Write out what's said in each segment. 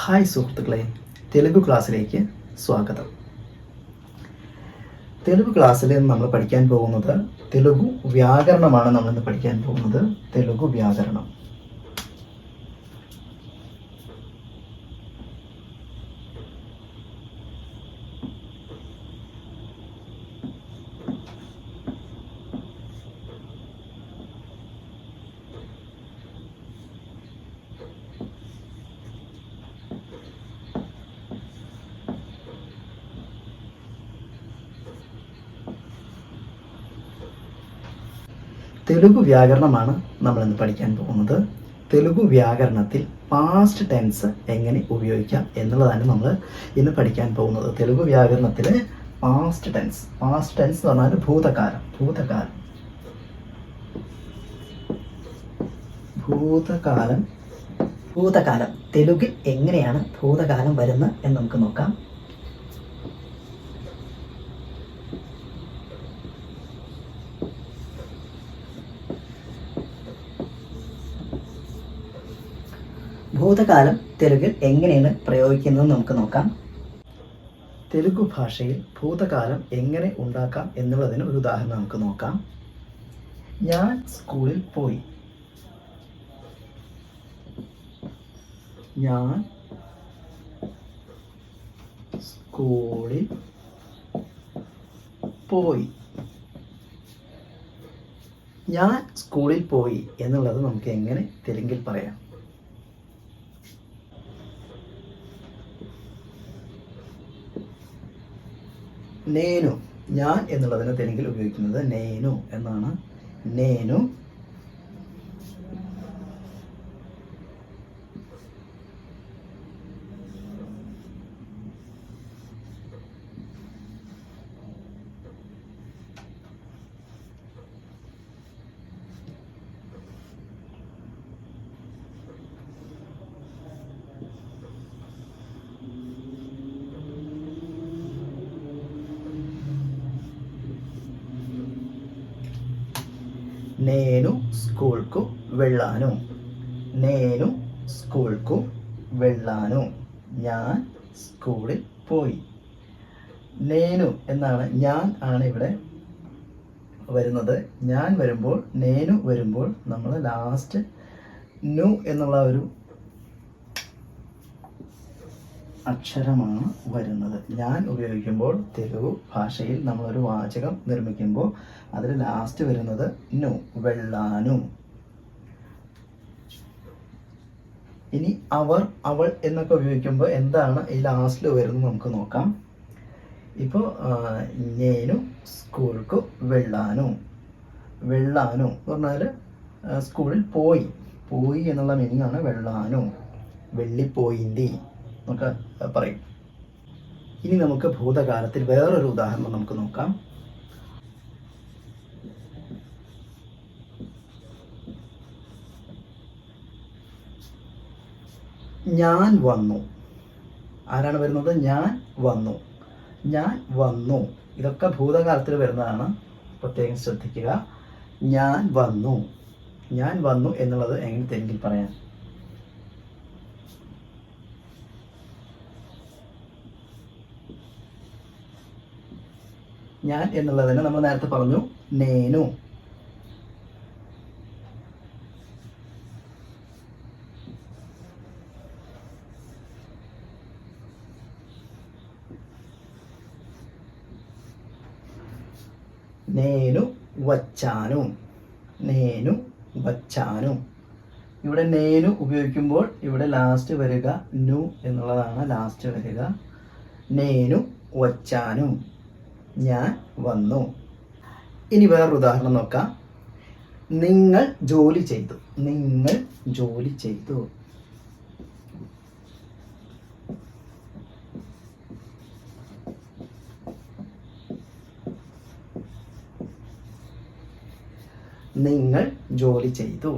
Hi സുഹൃത്തുക്കളെ തെലുഗു ക്ലാസ്സിലേക്ക് സ്വാഗതം. തെലുഗു ക്ലാസ്സിൽ നമ്മൾ പഠിക്കാൻ പോകുന്നത് തെലുഗു വ്യാകരണമാണ് നമ്മൾ ഇന്ന് പഠിക്കാൻ പോകുന്നത് തെലുഗു വ്യാകരണം. തെലുഗു വ്യാകരണമാണ് നമ്മൾ ഇന്ന് പഠിക്കാൻ പോകുന്നത്. തെലുഗു വ്യാകരണത്തിൽ പാസ്റ്റ് ടെൻസ് എങ്ങനെ ഉപയോഗിക്കാം എന്നുള്ളതാണ് നമ്മൾ ഇന്ന് പഠിക്കാൻ പോകുന്നത്. തെലുഗു വ്യാകരണത്തിൽ പാസ്റ്റ് ടെൻസ് പാസ്റ്റ് ടെൻസ് എന്ന് പറഞ്ഞാൽ ഭൂതകാലം. ഭൂതകാലം. ഭൂതകാലം. ഭൂതകാലം. തെലുഗിൽ എങ്ങനെയാണ് ഭൂതകാലം വരുന്നത് എന്ന് നമുക്ക് നോക്കാം. ഭൂതകാലം തെലുങ്കിൽ എങ്ങനെയാണ് പ്രയോഗിക്കുന്നത് നമുക്ക് നോക്കാം. തെലുഗു ഭാഷയിൽ ഭൂതകാലം എങ്ങനെ ഉണ്ടാക്കാം എന്നുള്ളതിന് ഒരു ഉദാഹരണം നമുക്ക് നോക്കാം. ഞാൻ സ്കൂളിൽ പോയി. ഞാൻ സ്കൂളിൽ പോയി. ഞാൻ സ്കൂളിൽ പോയി എന്നുള്ളത് നമുക്ക് എങ്ങനെ തെലുങ്കിൽ പറയാം? നേനു. ഞാൻ എന്നുള്ളതിനെ തെലുങ്കിൽ ഉപയോഗിക്കുന്നത് നേനു എന്നാണ്. നേനു താను ഞാൻ സ്കൂളിൽ പോയി. നേനു എന്നാണ് ഞാൻ ആണ് ഇവിടെ വരുന്നത്. ഞാൻ വരുമ്പോൾ നേനു വരുമ്പോൾ നമ്മൾ ലാസ്റ്റ് നു എന്നുള്ള ഒരു അക്ഷരമാണ് വരുന്നത്. ഞാൻ ഉപയോഗിക്കുമ്പോൾ തെലുഗു ഭാഷയിൽ നമ്മളൊരു വാചകം നിർമ്മിക്കുമ്പോൾ അതിൽ ലാസ്റ്റ് വരുന്നത് നു വെള്ളാനു. ഇനി അവർ അവൾ എന്നൊക്കെ ഉപയോഗിക്കുമ്പോൾ എന്താണ് ഈ ലാസ്റ്റിൽ വരുന്നത് നമുക്ക് നോക്കാം. ഇപ്പോൾ ഞാനു സ്കൂൾക്ക് വെള്ളാനു വെള്ളാനു എന്ന് പറഞ്ഞാൽ സ്കൂളിൽ പോയി. പോയി എന്നുള്ള മീനിങ് ആണ് വെള്ളാനു വെള്ളിപ്പോയിന്തി എന്നൊക്കെ പറയും. ഇനി നമുക്ക് ഭൂതകാലത്തിൽ വേറൊരു ഉദാഹരണം നമുക്ക് നോക്കാം. ഞാൻ വന്നു. ആരാണ് വരുന്നത്? ഞാൻ വന്നു. ഞാൻ വന്നു. ഇതൊക്കെ ഭൂതകാലത്തിൽ വരുന്നതാണ്. പ്രത്യേകം ശ്രദ്ധിക്കുക. ഞാൻ വന്നു. ഞാൻ വന്നു എന്നുള്ളത് എങ്ങനെ തെങ്കിൽ പറയാൻ ഞാൻ എന്നുള്ളതിന് നമ്മൾ നേരത്തെ പറഞ്ഞു. നേനു నేను వచ్చాను నేను వచ్చాను ഇവിടെ നേനു ഉപയോഗിക്കുമ്പോൾ ഇവിടെ ലാസ്റ്റ് വരിക നു എന്നുള്ളതാണ് ലാസ്റ്റ് വരിക നേനു വച്ചാനു ഞാൻ വന്നു ഇനി വേറൊരു ഉദാഹരണം നോക്കാം നിങ്ങൾ ജോലി ചെയ്തു നിങ്ങൾ ജോലി ചെയ്തു നിങ്ങൾ ജോലി ചെയ്തു.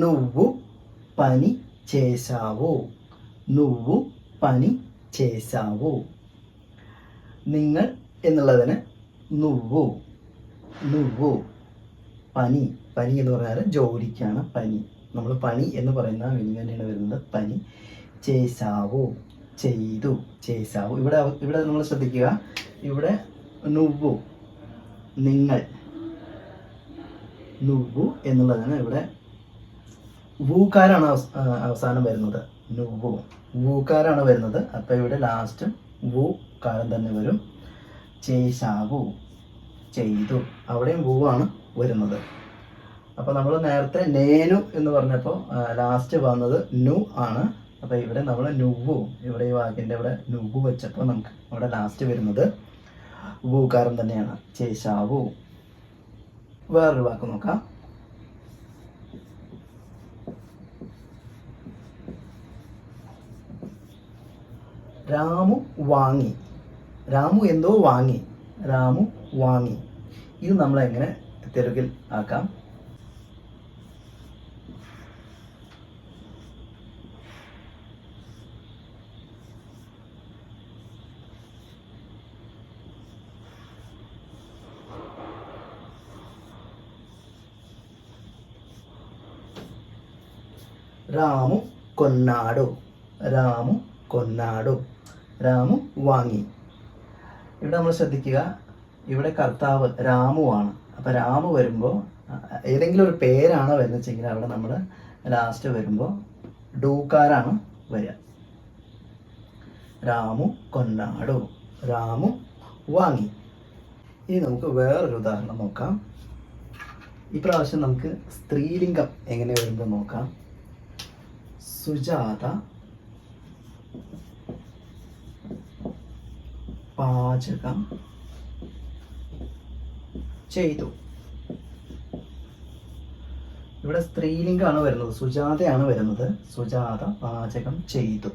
నువ్వు పని చేశావు నువ్వు പണി చేశావు നിങ്ങൾ എന്നുള്ളതിന് നുവ്വു നുവ്വു പനി പനി എന്ന് പറഞ്ഞാൽ ജോലിക്കാണ് പനി നമ്മൾ പണി എന്ന് പറയുന്ന മീനിങ് തന്നെയാണ് വരുന്നത് പനി ചേസാവു ചെയ്തു ചേസാവു ഇവിടെ ഇവിടെ നമ്മൾ ശ്രദ്ധിക്കുക ഇവിടെ നുവ്വു നിങ്ങൾ നുവ്വു എന്നുള്ളതിന് ഇവിടെ വൂക്കാരാണ് അവസ്- അവസാനം വരുന്നത്. നുവു വൂക്കാരാണ് വരുന്നത്. അപ്പോൾ ഇവിടെ ലാസ്റ്റ് വൂ തന്നെ വരും. ചേശാവു. ചെയ്തു. അവിടെയും വൂ ആണ് വരുന്നത്. അപ്പോൾ നമ്മൾ നേരത്തെ നേനു എന്ന് പറഞ്ഞപ്പോൾ ലാസ്റ്റ് വന്നത് നു ആണ്. അപ്പോൾ ഇവിടെ നമ്മൾ നുവു ഇവിടെ ഈ വാക്കിന്റെ ഇവിടെ നുവു വെച്ചപ്പോൾ നമുക്ക് ഇവിടെ ലാസ്റ്റ് വരുന്നത് വൂക്കാരം തന്നെയാണ്. ചേശാവു. വേറൊരു വാക്ക് നോക്കാം. രാമു വാങ്ങി. രാമു എന്തോ വാങ്ങി. രാമു വാങ്ങി. ഇത് നമ്മൾ എങ്ങനെ തെലുങ്കിൽ ആക്കാം? രാമു കൊന്നാടു. രാമു കൊന്നാടു. രാമു വാങ്ങി. ഇവിടെ നമ്മൾ ശ്രദ്ധിക്കുക ഇവിടെ കർത്താവ് രാമുവാണ് അപ്പോൾ രാമു വരുമ്പോൾ ഏതെങ്കിലും ഒരു പേരാണ് വരുന്നതെങ്കിൽ അവിടെ നമ്മൾ ലാസ്റ്റ് വരുമ്പോൾ ഡൂക്കാരാണ് വരിക. രാമു കൊന്നാടു രാമു വാങ്ങി. ഇനി നമുക്ക് വേറൊരു ഉദാഹരണം നോക്കാം. ഇപ്രാവശ്യം നമുക്ക് സ്ത്രീലിംഗം എങ്ങനെ വരുമ്പോൾ നോക്കാം. സുജാത പാചകം ചെയ്തു. ഇവിടെ സ്ത്രീലിംഗമാണ് വരുന്നത്. സുജാതയാണ് വരുന്നത്. സുജാത പാചകം ചെയ്തു.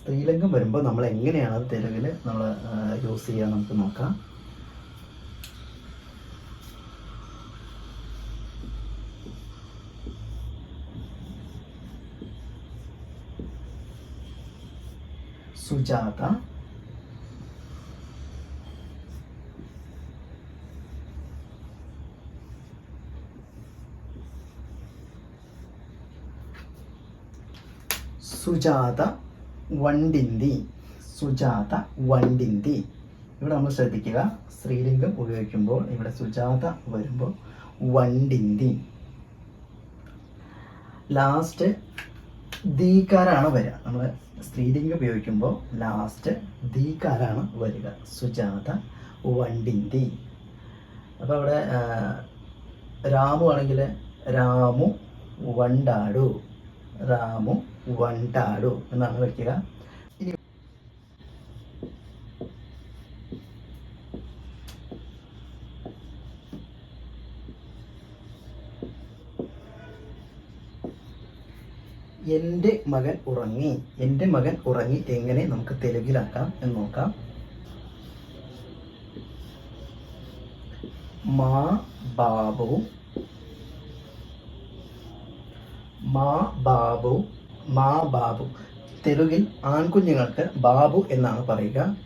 സ്ത്രീലിംഗം വരുമ്പോൾ നമ്മൾ എങ്ങനെയാണ് അത് തെലുങ്കിൽ നമ്മൾ യൂസ് ചെയ്യുക നമുക്ക് നോക്കാം. സുജാത സുജാത വണ്ടിന്തി. സുജാത വണ്ടിന്തി. ഇവിടെ നമ്മൾ ശ്രദ്ധിക്കുക. സ്ത്രീലിംഗം ഉപയോഗിക്കുമ്പോൾ ഇവിടെ സുജാത വരുമ്പോൾ വണ്ടിന്തി. ലാസ്റ്റ് ദീകാരാണ് വരിക. നമ്മൾ സ്ത്രീലിംഗം ഉപയോഗിക്കുമ്പോൾ ലാസ്റ്റ് ദീകാരാണ് വരിക. സുജാത വണ്ടിന്തി. അപ്പോൾ അവിടെ രാമു ആണെങ്കിൽ രാമു വണ്ടാടു. രാമു വണ്ടാടു എന്നാണ് വയ്ക്കുക ഇനി എന്റെ മകൻ ഉറങ്ങി എന്റെ മകൻ ഉറങ്ങി എങ്ങനെ നമുക്ക് തെലുങ്കിലാക്കാം എന്ന് നോക്കാം. മാ ബാബു മാ ബാബു മാ ബാബു തെലുങ്കിൽ ആൺകുഞ്ഞുങ്ങൾക്ക് ബാബു എന്നാണ് പറയുക.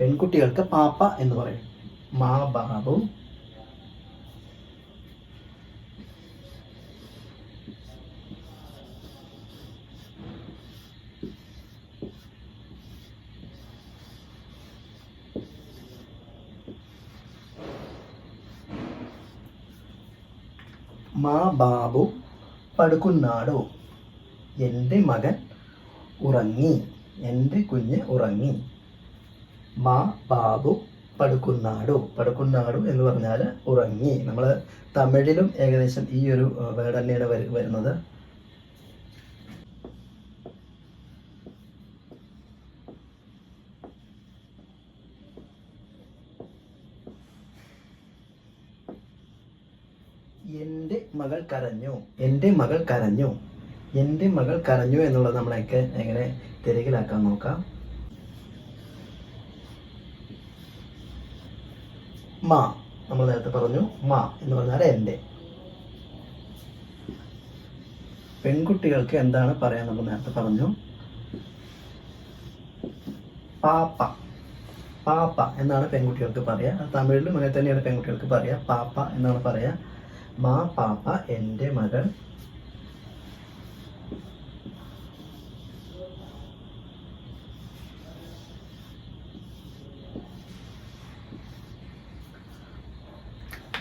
പെൺകുട്ടികൾക്ക് പാപ്പ എന്ന് പറയും. മാ ബാബു. മാ ബാബു പടുക്കുന്നാടു. എന്റെ മകൻ ഉറങ്ങി എന്റെ കുഞ്ഞ് ഉറങ്ങി. മാ ബാബു പടുക്കുന്നാടു. പടുക്കുന്നാടു എന്ന് പറഞ്ഞാൽ ഉറങ്ങി. നമ്മൾ തമിഴിലും ഏകദേശം ഈ ഒരു വേർഡ് തന്നെയാണ് വരു- വരുന്നത്. എന്റെ മകൾ കരഞ്ഞു. എന്റെ മകൾ കരഞ്ഞു. എന്റെ മകൾ കരഞ്ഞു എന്നുള്ളത് നമ്മളൊക്കെ എങ്ങനെ തിരകിലാക്കാൻ നോക്കാം. മാ നമ്മൾ നേരത്തെ പറഞ്ഞു മാ എന്ന് പറഞ്ഞാൽ എന്റെ. പെൺകുട്ടികൾക്ക് എന്താണ് പറയാൻ നമ്മൾ നേരത്തെ പറഞ്ഞു? പാപ്പ. പാപ്പ എന്നാണ് പെൺകുട്ടികൾക്ക് പറയുക തമിഴിലും അങ്ങനെ തന്നെയാണ് പെൺകുട്ടികൾക്ക് പറയുക പാപ്പ എന്നാണ് പറയുക മാ പാപ്പ എന്റെ മകൾ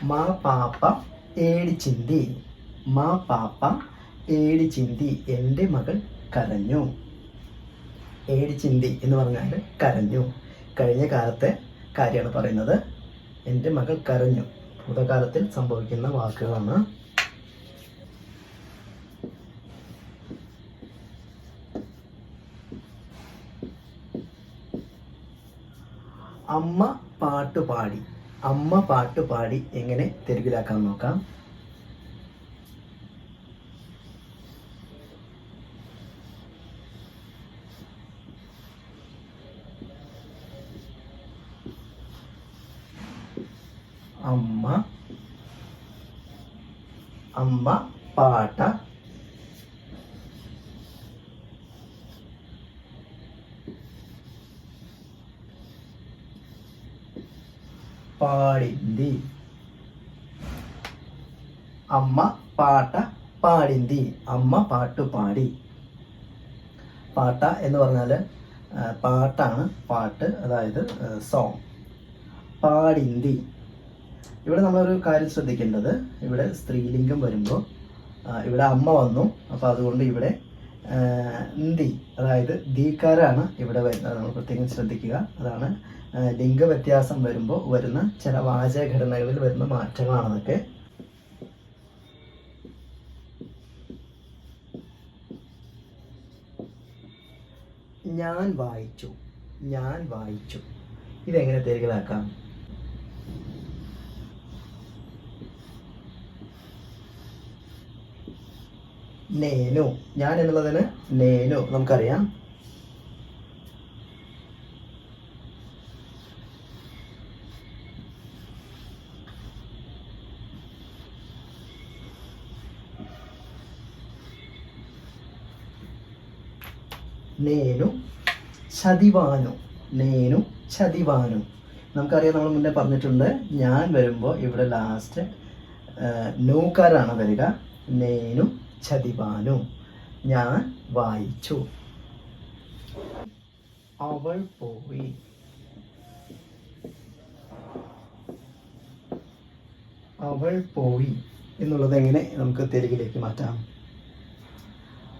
మా പാപ്പ ഏടിച്ചിന്തി മാ പാപ്പ ഏടിച്ചിന്തി എന്റെ മകൾ കരഞ്ഞു. ഏടിച്ചിന്തി എന്ന് പറഞ്ഞാൽ കരഞ്ഞു. കഴിഞ്ഞ കാലത്തെ കാര്യമാണ് പറയുന്നത്. എന്റെ മകൾ കരഞ്ഞു. ഭൂതകാലത്തിൽ സംഭവിക്കുന്ന വാക്കുകളാണ് അമ്മ പാട്ട് പാടി അമ്മ പാട്ട് പാടി എങ്ങനെ തെരുവിലാക്കാൻ നോക്കാം? അമ്മ അമ്മ പാട്ട అమ్మ പാട്ട പാടിന്തി അമ്മ പാട്ട് പാടി പാട്ട എന്ന് പറഞ്ഞാൽ പാട്ടാണ് പാട്ട് അതായത് സോങ് പാടിന്തി ഇവിടെ നമ്മളൊരു കാര്യം ശ്രദ്ധിക്കേണ്ടത് ഇവിടെ സ്ത്രീലിംഗം വരുമ്പോൾ ഇവിടെ അമ്മ വന്നു അപ്പോൾ അതുകൊണ്ട് ഇവിടെ ആ, ന്തി അതായത് ദീകാരാണ് ഇവിടെ വരുന്നത് നമ്മൾ പ്രത്യേകം ശ്രദ്ധിക്കുക അതാണ് ആ, ലിംഗവ്യത്യാസം വരുമ്പോൾ വരുന്ന ചില വാചകഘടനകളിൽ വരുന്ന മാറ്റങ്ങളാണതൊക്കെ ഞാൻ വായിച്ചു. ഞാൻ വായിച്ചു. ഇതെങ്ങനെ തിരികലാക്കാം നേനു. ഞാൻ എന്നുള്ളതിന് നേനു. നമുക്കറിയാം. നേനു. ചതിവാനു നേനു ചതിവാനു. നമുക്കറിയാം നമ്മൾ മുന്നേ പറഞ്ഞിട്ടുണ്ട് ഞാൻ വരുമ്പോൾ ഇവിടെ ലാസ്റ്റ് നൂക്കാരാണ് വരിക നേനു ചതിവാനു. ഞാൻ വായിച്ചു. അവൾ പോയി. അവൾ പോയി എന്നുള്ളത് എങ്ങനെ നമുക്ക് തെലുങ്കിലേക്ക് മാറ്റാം?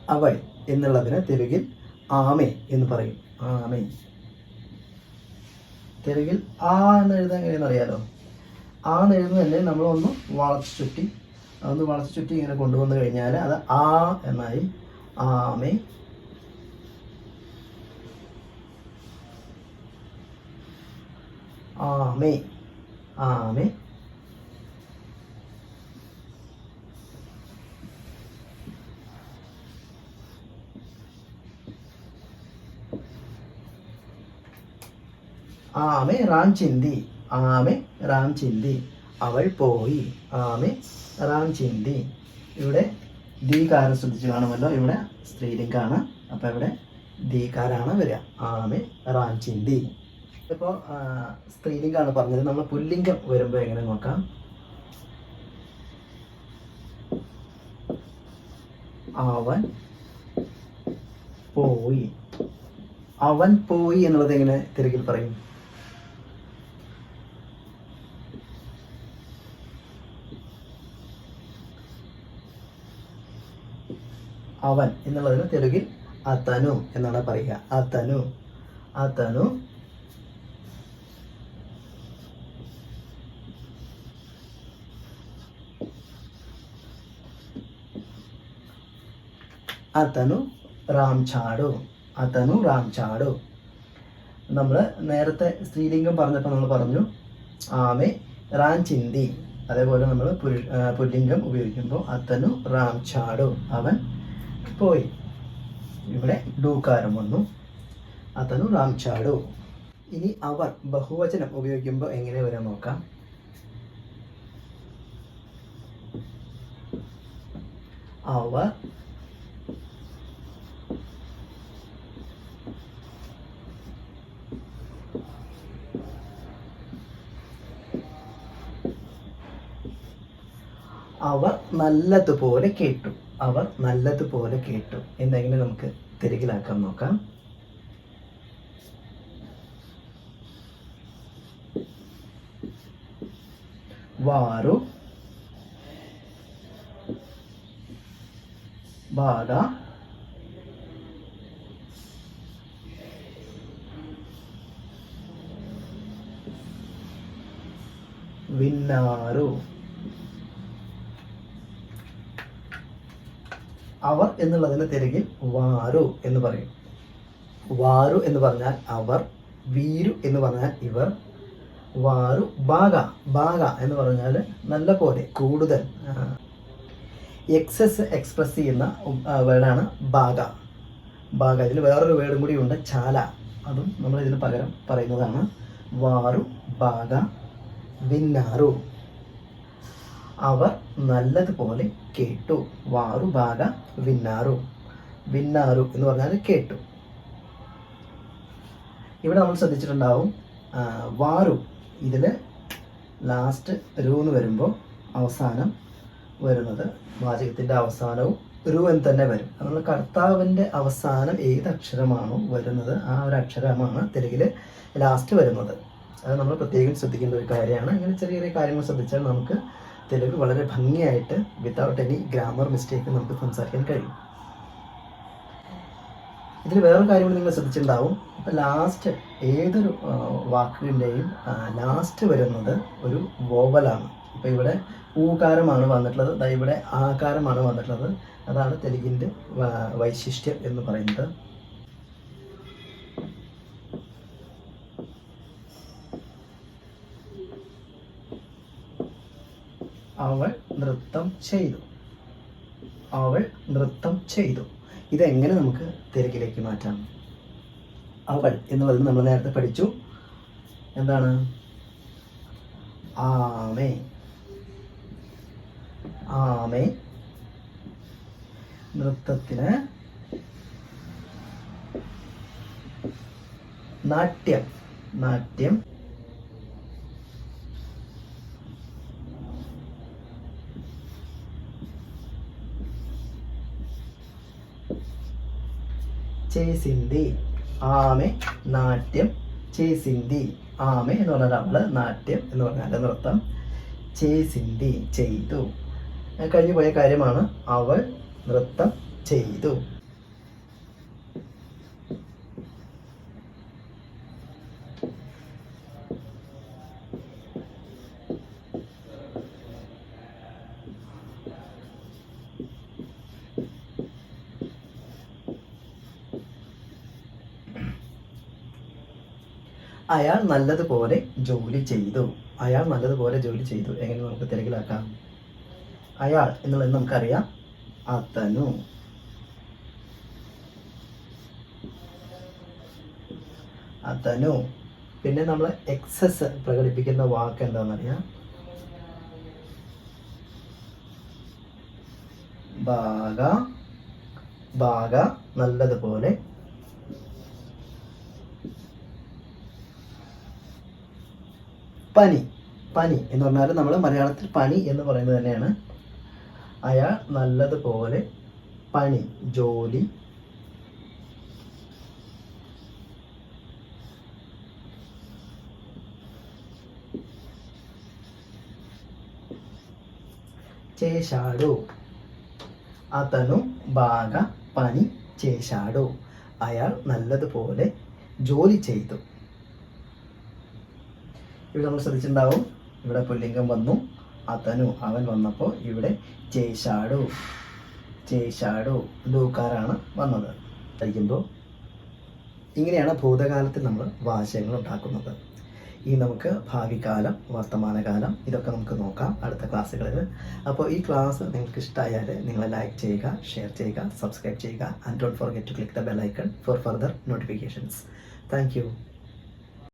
അവൾ എന്നുള്ളതിന് തെലുങ്കിൽ ആമേ എന്ന് പറയും. ആമേ തെലുങ്കിൽ ആ എന്ന് എഴുതാൻ കഴിയുന്ന അറിയാലോ? ആ എന്ന് എഴുതുന്നത് തന്നെ നമ്മളൊന്ന് വളച്ചു ചുറ്റി? അതൊന്ന് വളച്ചു ചുറ്റി ഇങ്ങനെ കൊണ്ടുവന്നു കഴിഞ്ഞാൽ അത് ആ എന്നായി. ആമേ. ആമേ. ആമേ. ആമെ റാം ചിന്തി ആമെ റാം ചിന്തി. അവൾ പോയി. ആമേ റാം ചിന്തി. ഇവിടെ ദീകാരം ശ്രദ്ധിച്ച് കാണുമല്ലോ. ഇവിടെ സ്ത്രീലിംഗാണ്. അപ്പം ഇവിടെ ദീകാരാണ് വരിക. ആമെ റാം ചിന്തി. ഇപ്പോൾ സ്ത്രീലിംഗാണ് പറഞ്ഞത്. നമ്മൾ പുല്ലിംഗം വരുമ്പോൾ എങ്ങനെ നോക്കാം? അവൻ പോയി. അവൻ പോയി എന്നുള്ളത് എങ്ങനെ തിരക്കിൽ പറയും? അവൻ എന്നുള്ളതിന് തെലുങ്കിൽ അതനു എന്നാണ് പറയുക. അതനു അതനു അതനു റാം ചാടു. അതനു റാം ചാടു. നമ്മൾ നേരത്തെ സ്ത്രീലിംഗം പറഞ്ഞപ്പോൾ നമ്മൾ പറഞ്ഞു ആമേ റാം ചിന്തി. അതേപോലെ നമ്മൾ പുല്ലിംഗം ഉപയോഗിക്കുമ്പോൾ അത്തനു റാംചാടു അവൻ പോയി. ഇവിടെ ഡൂക്കാരം വന്നു. അతను റാംചാടു. ഇനി അവർ ബഹുവചനം ഉപയോഗിക്കുമ്പോൾ എങ്ങനെ വരാൻ നോക്കാം? അവർ അവർ നല്ലതുപോലെ കേട്ടു. അവർ നല്ലതുപോലെ കേട്ടു എന്തെങ്കിലും നമുക്ക് തിരികിലാക്കാൻ നോക്കാം వారు బాగా విన్నారు അവർ എന്നുള്ളതിന് തിരികിൽ വാരു എന്ന് പറയും. വാരു എന്ന് പറഞ്ഞാൽ അവർ വീരു എന്ന് പറഞ്ഞാൽ ഇവർ വാരു ബാഗ ബാഗ എന്ന് പറഞ്ഞാൽ നല്ല പോലെ കൂടുതൽ. എക്സസ് എക്സ്പ്രസ് ചെയ്യുന്ന വേർഡാണ് ബാഗ ബാഗ ഇതിൽ വേറൊരു വേർഡും കൂടി ഉണ്ട് ചാല. അതും നമ്മൾ ഇതിന് പകരം പറയുന്നതാണ്. വാറു ബാഗ വിന്നാറു അവർ നല്ലതുപോലെ കേട്ടു. വാറു ബാഗ വിന്നാറു. വിന്നാറു എന്ന് പറഞ്ഞാൽ കേട്ടു. ഇവിടെ നമ്മൾ ശ്രദ്ധിച്ചിട്ടുണ്ടാവും വാറു. ഇതിൽ ലാസ്റ്റ് രു എന്ന് വരുമ്പോൾ അവസാനം വരുന്നത് വാചകത്തിന്റെ അവസാനവും രു എന്ന് തന്നെ വരും. അതുകൊണ്ട് കർത്താവിന്റെ അവസാനം ഏത് അക്ഷരമാണോ വരുന്നത് ആ ഒരു അക്ഷരമാണ് തെലുങ്കിൽ ലാസ്റ്റ് വരുന്നത്. അത് നമ്മൾ പ്രത്യേകം ശ്രദ്ധിക്കേണ്ട ഒരു കാര്യമാണ്. അങ്ങനെ ചെറിയ ചെറിയ കാര്യങ്ങൾ ശ്രദ്ധിച്ചാൽ നമുക്ക് തെലുങ്ക് വളരെ ഭംഗിയായിട്ട് വിത്തൗട്ട് എനി ഗ്രാമർ മിസ്റ്റേക്ക് നമുക്ക് സംസാരിക്കാൻ കഴിയും. ഇതിൽ വേറൊരു കാര്യം കൂടി നിങ്ങൾ ശ്രദ്ധിച്ചിട്ടുണ്ടാവും. ഇപ്പം ലാസ്റ്റ് ഏതൊരു വാക്കിന്റെയും ലാസ്റ്റ് വരുന്നത് ഒരു വോവലാണ് ഇപ്പം ഇവിടെ ഊകാരമാണ് വന്നിട്ടുള്ളത്. ഇവിടെ ആകാരമാണ് വന്നിട്ടുള്ളത്. അതാണ് തെലുങ്കിന്റെ വൈശിഷ്ട്യം എന്ന് പറയുന്നത്. അവൾ നൃത്തം ചെയ്തു. അവൾ നൃത്തം ചെയ്തു. ഇതെങ്ങനെ നമുക്ക് തിരക്കിലേക്ക് മാറ്റാം? അവൾ എന്നുള്ളത് നമ്മൾ നേരത്തെ പഠിച്ചു. എന്താണ്? ആമേ. ആമേ. നൃത്തത്തിന് നാട്യം. നാട്യം. చేసింది ആമെ നാട്യം చేసింది ആമെ എന്ന് പറഞ്ഞാൽ അവള് നാട്യം എന്ന് പറഞ്ഞാൽ നൃത്തം చేసింది ചെയ്തു ഞാൻ കഴിഞ്ഞു പോയ കാര്യമാണ് അവൾ നൃത്തം ചെയ്തു അയാൾ നല്ലതുപോലെ ജോലി ചെയ്തു. അയാൾ നല്ലതുപോലെ ജോലി ചെയ്തു. എങ്ങനെ നമുക്ക് തിരക്കിലാക്കാം? അയാൾ എന്നുള്ളത് നമുക്കറിയാം? അത്തനു. അത്തനു. പിന്നെ നമ്മൾ എക്സസ് പ്രകടിപ്പിക്കുന്ന വാക്ക് എന്താണെന്നറിയാം ബാഗ ബാഗ നല്ലതുപോലെ പനി. പനി എന്ന് പറഞ്ഞാൽ നമ്മൾ മലയാളത്തിൽ പനി എന്ന് പറയുന്നത് തന്നെയാണ്. അയാൾ നല്ലതുപോലെ പണി ജോലി చేశాడు അതനു ബാഗ പണി చేశాడు അയാൾ നല്ലതുപോലെ ജോലി ചെയ്തു. ഇവിടെ നമ്മൾ ശ്രദ്ധിച്ചിട്ടുണ്ടാവും. ഇവിടെ പുല്ലിംഗം വന്നു. അതനു അവൻ വന്നപ്പോൾ ഇവിടെ ചേശാടു ചേശാടു ലൂക്കാരാണ് വന്നത്. കഴിക്കുമ്പോൾ ഇങ്ങനെയാണ് ഭൂതകാലത്തിൽ നമ്മൾ വാചകങ്ങൾ ഉണ്ടാക്കുന്നത്. ഈ നമുക്ക് ഭാവികാലം വർത്തമാനകാലം ഇതൊക്കെ നമുക്ക് നോക്കാം അടുത്ത ക്ലാസ്സുകളിൽ. അപ്പോൾ ഈ ക്ലാസ് നിങ്ങൾക്ക് ഇഷ്ടമായാൽ നിങ്ങൾ ലൈക്ക് ചെയ്യുക ഷെയർ ചെയ്യുക സബ്സ്ക്രൈബ് ചെയ്യുക. And don't forget to click the bell icon for further notifications thank